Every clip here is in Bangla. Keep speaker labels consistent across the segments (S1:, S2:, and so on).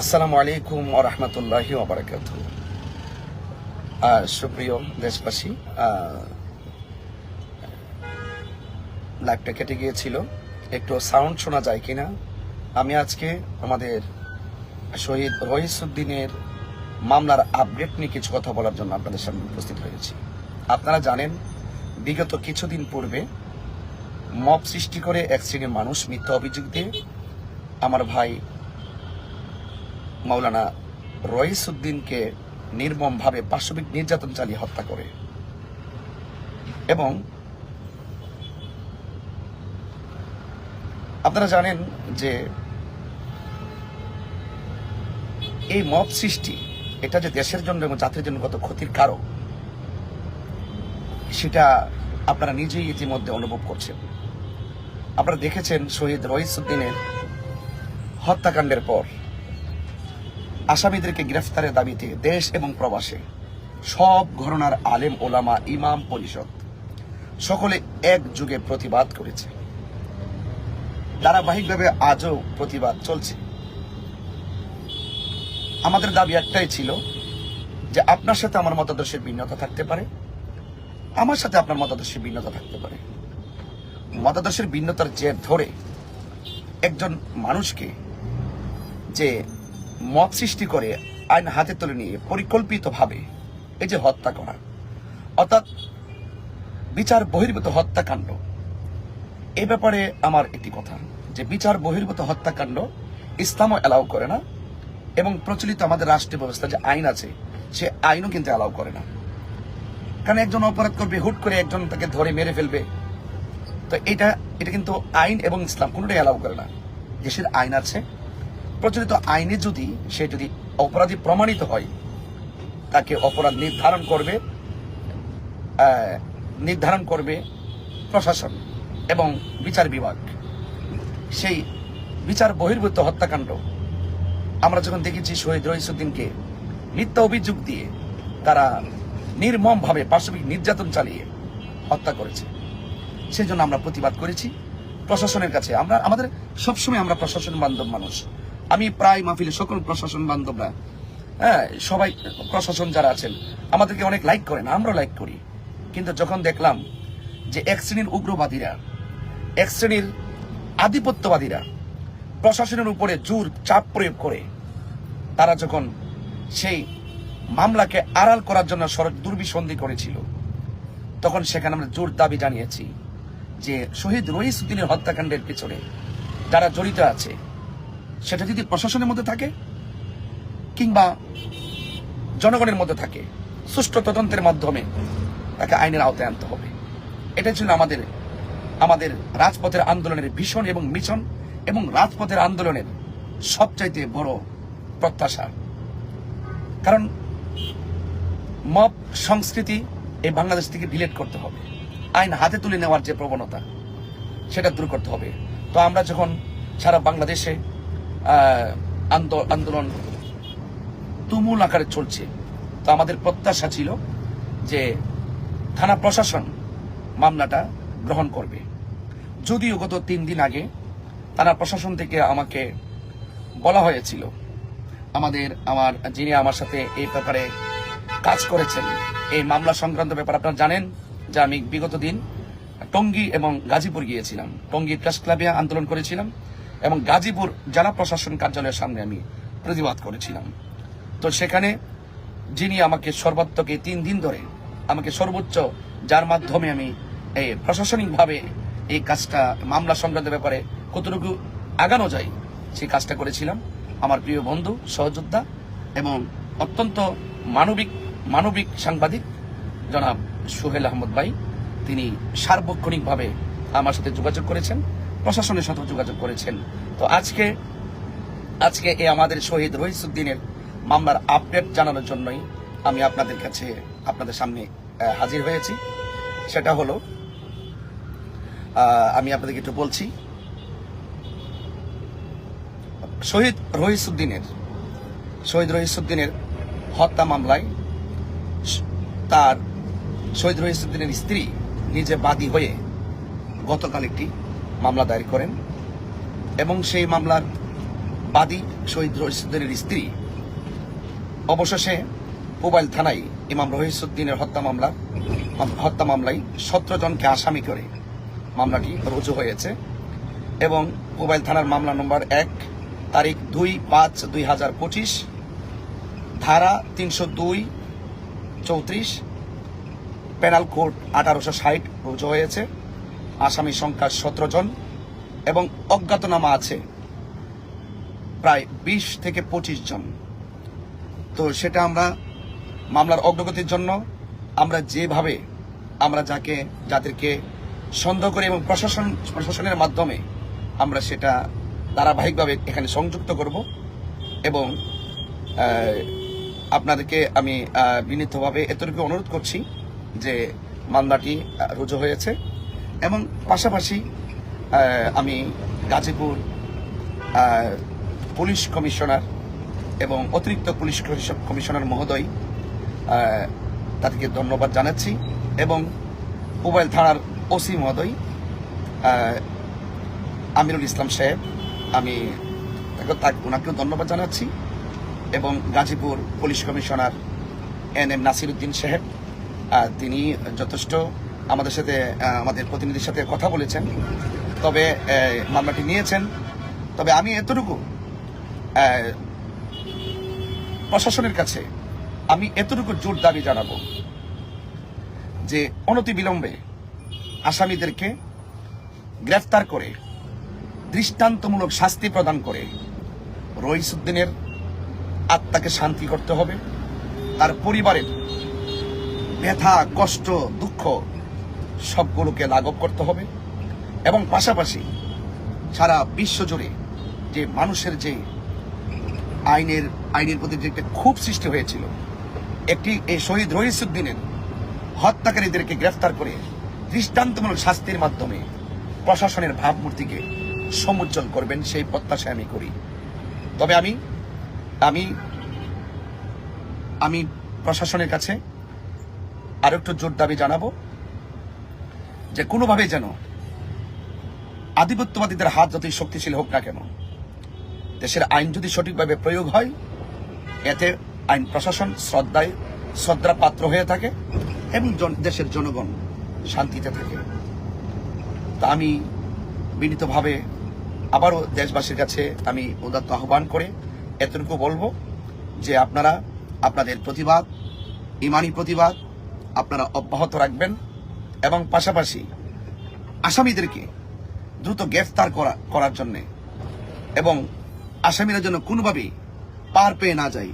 S1: আসসালামু আলাইকুম রহমতুল্লাহ ওবরাকাত সুপ্রিয় দেশবাসী লাইভটা কেটে গিয়েছিল। একটু সাউন্ড শোনা যায় কিনা? আমি আজকে আমাদের শহীদ রহিসুদ্দিনের মামলার আপডেট নিয়ে কিছু কথা বলার জন্য আপনাদের সামনে উপস্থিত হয়েছি। আপনারা জানেন, বিগত কিছুদিন পূর্বে মব সৃষ্টি করে এক শ্রেণির মানুষ মিথ্যা অভিযোগ দিয়ে আমার ভাই মাওলানা রইসুদ্দিনকে নির্মমভাবে পাশবিক নির্যাতন চালিয়ে হত্যা করে। এবং আপনারা জানেন যে এই মব সৃষ্টি, এটা যে দেশের জন্য এবং জাতির জন্য কত ক্ষতির কারক, সেটা আপনারা নিজেই ইতিমধ্যে অনুভব করছেন। আপনারা দেখেছেন শহীদ রইসুদ্দিনের হত্যাকাণ্ডের পর। আসামিদেরকে গ্রেফতারের দাবিতে দেশ এবং প্রবাসে। সব ঘটনার আলেম ওলামা, ইমাম পরিষদ সকলে এক যুগে প্রতিবাদ করেছে। ধারাবাহিকভাবে আজও প্রতিবাদ চলছে। আমাদের দাবি একটাই ছিল যে আপনার সাথে আমার মতাদর্শের ভিন্নতা থাকতে পারে, আমার সাথে আপনার মতাদর্শের ভিন্নতা থাকতে পারে। মতাদর্শের ভিন্নতার জের ধরে একজন মানুষকে যে মত সৃষ্টি করে আইন হাতে তুলে নিয়ে পরিকল্পিতভাবে এই যে হত্যা করা অর্থাৎ বিচার বহির্ভূত হত্যাকাণ্ড, এ ব্যাপারে আমার একটি কথা, যে বিচার বহির্ভূত হত্যাকাণ্ড ইসলামও অ্যালাউ করে না এবং প্রচলিত আমাদের রাষ্ট্রীয় ব্যবস্থা যে আইন আছে, সে আইনও কিন্তু অ্যালাউ করে না। কারণ একজন অপরাধ করবে, হুট করে একজন তাকে ধরে মেরে ফেলবে। তো এটা এটা কিন্তু আইন এবং ইসলাম কোনোটাই অ্যালাউ করে না। দেশের আইন আছে প্রচলিত আইনে যদি সে যদি অপরাধী প্রমাণিত হয়, তাকে অপরাধ নির্ধারণ করবে নির্ধারণ করবে প্রশাসন এবং বিচার বিভাগ। সেই বিচার বহির্ভূত হত্যাকাণ্ড আমরা যখন দেখেছি শহীদ রহিসুদ্দিনকে মিথ্যা অভিযোগ দিয়ে তারা নির্মমভাবে পাশবিক নির্যাতন চালিয়ে হত্যা করেছে, সেই জন্য আমরা প্রতিবাদ করেছি। প্রশাসনের কাছে আমরা, আমাদের সবসময় আমরা প্রশাসন বান্ধব মানুষ। আমি প্রায় মাহফিলে সকল প্রশাসন বান্ধবরা হ্যাঁ সবাই প্রশাসন যারা আছেন, আমাদেরকে অনেক লাইক করেন আমরা লাইক করি। কিন্তু যখন দেখলাম যে এক শ্রেণির উগ্রবাদীরা, এক শ্রেণির আধিপত্যবাদীরা প্রশাসনের উপরে জোর চাপ প্রয়োগ করে, তারা যখন সেই মামলাকে আড়াল করার জন্য সড়ক দুর্বিসন্ধি করেছিল, তখন সেখানে আমরা জোর দাবি জানিয়েছি যে শহীদ রহিসুদ্দিনের হত্যাকাণ্ডের পিছনে যারা জড়িত আছে সেটা যদি প্রশাসনের মধ্যে থাকে কিংবা জনগণের মধ্যে থাকে, সুষ্ঠু তদন্তের মাধ্যমে তাকে আইনের আওতায় আনতে হবে। এটাই ছিল আমাদের আমাদের রাজপথের আন্দোলনের ভীষণ এবং মিশন এবং রাজপথের আন্দোলনের সবচাইতে বড় প্রত্যাশা। কারণ মব সংস্কৃতি এই বাংলাদেশ থেকে ডিলেট করতে হবে। আইন হাতে তুলে নেওয়ার যে প্রবণতা, সেটা দূর করতে হবে। তো আমরা যখন সারা বাংলাদেশে আন্দোলন তুমুল আকারে চলছে। তো আমাদের প্রত্যাশা ছিল যে থানা প্রশাসন মামলাটা গ্রহণ করবে। যদিও গত তিন দিন আগে থানা প্রশাসন থেকে আমাকে বলা হয়েছিল, আমাদের, আমার, যিনি আমার সাথে এই ব্যাপারে কাজ করেছেন, এই মামলা সংক্রান্ত ব্যাপার আপনারা জানেন যে আমি বিগত দিন টঙ্গী এবং গাজীপুর গিয়েছিলাম। টঙ্গী প্রেস ক্লাবে আন্দোলন করেছিলাম। এবং গাজীপুর জেলা প্রশাসন কার্যালয়ের সামনে আমি প্রতিবাদ করেছিলাম। তো সেখানে যিনি আমাকে সর্বাত্মক তিন দিন ধরে আমাকে সর্বোচ্চ যার মাধ্যমে আমি এই প্রশাসনিকভাবে এই কাজটা, মামলা সংক্রান্ত ব্যাপারে কতটুকু আগানো যায়, সেই কাজটা করেছিলাম। আমার প্রিয় বন্ধু, সহযোদ্ধা এবং অত্যন্ত মানবিক মানবিক সাংবাদিক জনাব সোহেল আহমদ ভাই, তিনি সার্বক্ষণিকভাবে আমার সাথে যোগাযোগ করেছেন। প্রশাসনের সাথেও যোগাযোগ করেছেন। তো আজকে আজকে এই আমাদের শহীদ রহিসুদ্দিনের মামলার আপডেট জানানোর জন্যই আমি আপনাদের কাছে, আপনাদের সামনে হাজির হয়েছি। সেটা হলো আমি আপনাদেরকে একটু বলছি, শহীদ রহিসুদ্দিনের শহীদ রহিসুদ্দিনের হত্যা মামলায় তার শহীদ রহিসুদ্দিনের স্ত্রী নিজে বাদী হয়ে গতকাল একটি মামলা দায়ের করেন এবং সেই মামলার বাদী শহীদ রহিসুদ্দিনের স্ত্রী। অবশেষে মোবাইল থানায় ইমাম রহিসুদ্দিনের হত্যা মামলা, হত্যা মামলায় সতেরো জনকে আসামি করে মামলাটি রুজু হয়েছে এবং মোবাইল থানার মামলা নম্বর এক, তারিখ দুই পাঁচ দুই হাজার পঁচিশ, ধারা তিনশো দুই চৌত্রিশ, পেনাল কোড আঠারোশো ষাট রুজু হয়েছে। আসামি সংখ্যা সতেরো জন এবং অজ্ঞাতনামা আছে প্রায় বিশ থেকে পঁচিশ জন। তো সেটা আমরা মামলার অগ্রগতির জন্য আমরা যেভাবে আমরা যাকে যাদেরকে সন্দেহ করে এবং প্রশাসন, প্রশাসনের মাধ্যমে আমরা সেটা ধারাবাহিকভাবে এখানে সংযুক্ত করব এবং আপনাদেরকে আমি বিনীতভাবে এতটুকু অনুরোধ করছি যে মামলাটি রুজু হয়েছে। এবং পাশাপাশি আমি গাজীপুর পুলিশ কমিশনার এবং অতিরিক্ত পুলিশ কমিশনার মহোদয় তাদেরকে ধন্যবাদ জানাচ্ছি এবং মোবাইল থানার ওসি মহোদয় আমিরুল ইসলাম সাহেব, আমি ওনাকেও ধন্যবাদ জানাচ্ছি এবং Gazipur police commissioner N M Nasiruddin সাহেব তিনি যথেষ্ট আমাদের সাথে আমাদের প্রতিনিধির সাথে কথা বলেছেন। তবে মামলাটি নিয়েছেন। তবে আমি এতটুকু প্রশাসনের কাছে আমি এতটুকু জোর দাবি জানাব যে অনতি বিলম্বে আসামিদেরকে গ্রেফতার করে, দৃষ্টান্তমূলক শাস্তি প্রদান করে রইসুদ্দিনের আত্মাকে শান্তি করতে হবে। তার পরিবারের ব্যথা, কষ্ট, দুঃখ সবগুলোকে লাঘব করতে হবে এবং পাশাপাশি সারা বিশ্ব জুড়ে যে মানুষের যে আইনের আইনের প্রতি যে একটা ক্ষোভ সৃষ্টি হয়েছিল, একটি এই শহীদ রহিসুদ্দিনের হত্যাকারীদেরকে গ্রেফতার করে দৃষ্টান্তমূলক শাস্তির মাধ্যমে প্রশাসনের ভাবমূর্তিকে সমুজ্জ্বল করবেন, সেই প্রত্যাশা আমি করি। তবে আমি আমি আমি প্রশাসনের কাছে আরও একটু জোর দাবি জানাব। যে কোনোভাবে যেন আধিপত্যবাদীদের হাত যতই শক্তিশালী হোক না কেন, দেশের আইন যদি সঠিকভাবে প্রয়োগ হয়, এতে আইন প্রশাসন শ্রদ্ধায়, শ্রদ্ধার পাত্র হয়ে থাকে এবং দেশের জনগণ শান্তিতে থাকে। তা আমি বিনীতভাবে আবারও দেশবাসীর কাছে আমি উদাত্ত আহ্বান করে এতটুকু বলব যে আপনারা আপনাদের প্রতিবাদ, ইমানি প্রতিবাদ আপনারা অব্যাহত রাখবেন। এবং পাশাপাশি আসামিদেরকে দ্রুত গ্রেফতার করা, করার জন্যে। এবং আসামিরা যেন কোনোভাবেই পার পেয়ে না যায়।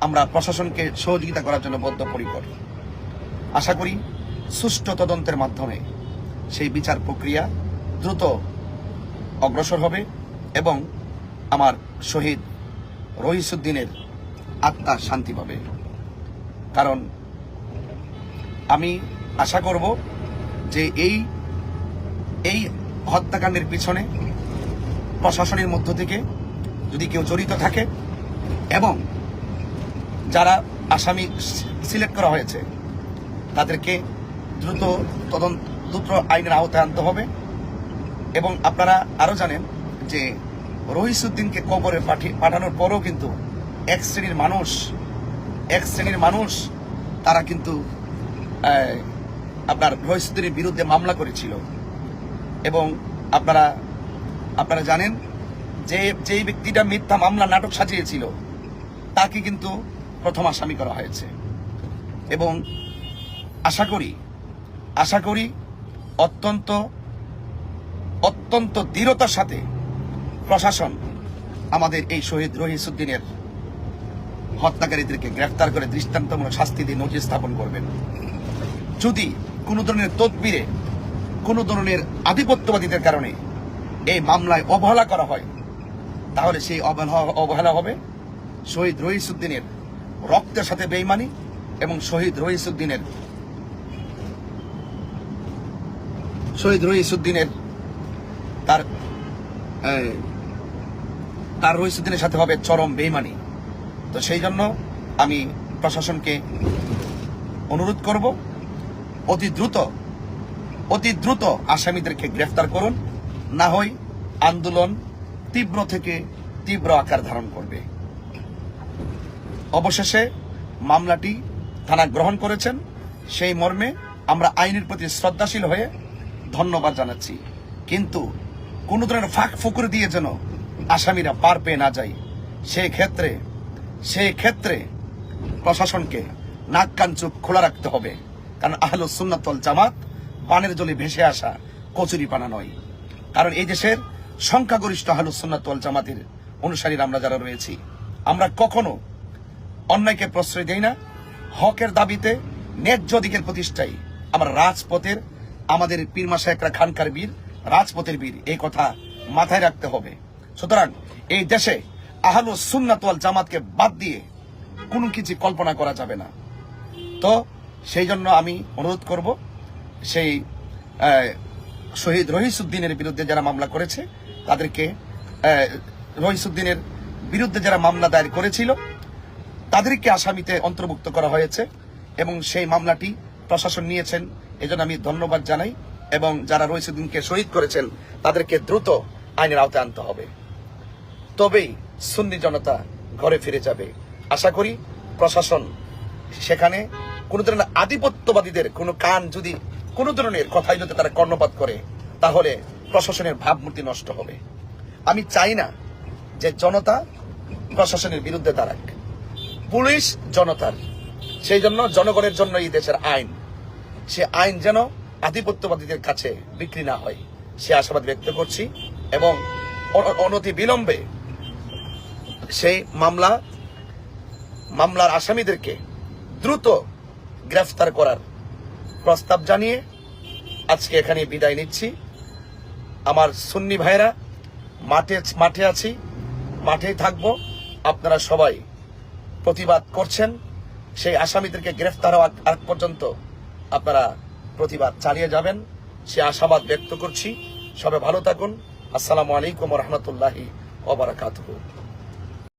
S1: আমরা প্রশাসনকে সহযোগিতা করার জন্য বদ্ধপরিকর। আশা করি সুষ্ঠু তদন্তের মাধ্যমে সেই বিচার প্রক্রিয়া দ্রুত অগ্রসর হবে এবং আমার শহীদ রহিসুদ্দিনের আত্মা শান্তি পাবে। কারণ আমি আশা করব যে এই এই হত্যাকাণ্ডের পিছনে প্রশাসনের মধ্য থেকে যদি কেউ জড়িত থাকে এবং যারা আসামি সিলেক্ট করা হয়েছে, তাদেরকে দ্রুত তদন্ত দ্রুত আইনের আওতায় আনতে হবে। এবং আপনারা আরও জানেন যে রহিসুদ্দিনকে কবরে পাঠিয়ে পাঠানোর পরও কিন্তু এক শ্রেণির মানুষ, এক শ্রেণির মানুষ, তারা কিন্তু আপনার রহিসুদ্দিনের বিরুদ্ধে মামলা করেছিল। এবং আপনারা আপনারা জানেন যে, যেই ব্যক্তিটা মিথ্যা মামলা নাটক সাজিয়েছিল, তাকে কিন্তু প্রথম আসামি করা হয়েছে। এবং আশা করি আশা করি অত্যন্ত অত্যন্ত দৃঢ়তার সাথে প্রশাসন আমাদের এই শহীদ রহিসুদ্দিনের হত্যাকারীদেরকে গ্রেফতার করে দৃষ্টান্তমূলক শাস্তি দিয়ে নজির স্থাপন করবেন। যদি কোনো ধরনের তদবিরে, কোনো ধরনের আধিপত্যবাদীদের কারণে এই মামলায় অবহেলা করা হয়। তাহলে সেই অবহেলা হবে শহীদ রহিসুদ্দিনের রক্তের সাথে বেইমানি এবং শহীদ রহিসুদ্দিনের শহীদ রহিসুদ্দিনের তার তার রহিসুদ্দিনের সাথে হবে চরম বেইমানি। তো সেই জন্য আমি প্রশাসনকে অনুরোধ করব অতি দ্রুত অতি দ্রুত আসামিদেরকে গ্রেফতার করুন। না হয় আন্দোলন তীব্র থেকে তীব্র আকার ধারণ করবে। অবশেষে মামলাটি থানা গ্রহণ করেছেন। সেই মর্মে আমরা আইনের প্রতি শ্রদ্ধাশীল হয়ে ধন্যবাদ জানাচ্ছি। কিন্তু কোনো ধরনের ফাঁক ফুকুর দিয়ে যেন আসামিরা পার পেয়ে না যায় সেই ক্ষেত্রে সেই ক্ষেত্রে প্রশাসনকে নাক কান চুপ খোলা রাখতে হবে। কারণ আহল সুন্নাতল জামাত পানের জলে ভেসে আসা কচুরি পানা নয়। কারণ এই দেশের সংখ্যাগরিষ্ঠ আহল সুন্নাতল জামাতের অনুসারীরা আমরা যারা রয়েছি, আমরা কখনো অন্যায়কে প্রশ্রয় দেই না। হকের দাবিতে ন্যায্য দিকের প্রতিষ্ঠায় আমরা রাজপথের, আমাদের পীরমা শেখরা খানকার বীর, রাজপথের বীর, এই কথা মাথায় রাখতে হবে। সুতরাং এই দেশে আহলু সুন্নাতওয়াল জামাতকে বাদ দিয়ে কোনো কিছু কল্পনা করা যাবে না। তো সেই জন্য আমি অনুরোধ করব, সেই শহীদ রহিসুদ্দিনের বিরুদ্ধে যারা মামলা করেছে, তাদেরকে রহিসুদ্দিনের বিরুদ্ধে যারা মামলা দায়ের করেছিল, তাদেরকে আসামিতে অন্তর্ভুক্ত করা হয়েছে এবং সেই মামলাটি প্রশাসন নিয়েছেন। এজন্য আমি ধন্যবাদ জানাই এবং যারা রহিসুদ্দিনকে শহীদ করেছেন, তাদেরকে দ্রুত আইনের আওতায় আনতে হবে। তবেই সুন্নি জনতা ঘরে ফিরে যাবে। আশা করি প্রশাসন সেখানে কোন ধরনের আধিপত্যবাদীদের কোনো কান যদি কোনো ধরনের কথাই যদি তারা কর্ণপাত করে, তাহলে প্রশাসনের ভাবমূর্তি নষ্ট হবে। আমি চাই না যে জনতা প্রশাসনের বিরুদ্ধে দাঁড়াক। পুলিশ জনতার। সেই জন্য জনগণের জন্য এই দেশের আইন। সে আইন যেন আধিপত্যবাদীদের কাছে বিক্রি না হয়, সে আশাবাদ ব্যক্ত করছি এবং অন- অনতি বিলম্বে সেই মামলা, মামলার আসামিদেরকে দ্রুত গ্রেফতার করার প্রস্তাব জানিয়ে আজকে এখানে বিদায় নিচ্ছি। আমার সুন্নি ভাইরা মাঠে মাঠে আছি, মাঠেই থাকব। আপনারা সবাই প্রতিবাদ করছেন। সেই আসামিদেরকে গ্রেফতার হওয়ার আগ পর্যন্ত আপনারা প্রতিবাদ চালিয়ে যাবেন। সে আশাবাদ ব্যক্ত করছি। সবাই ভালো থাকুন। আসসালামু আলাইকুম রহমতুল্লাহি ওবরাকাতুহু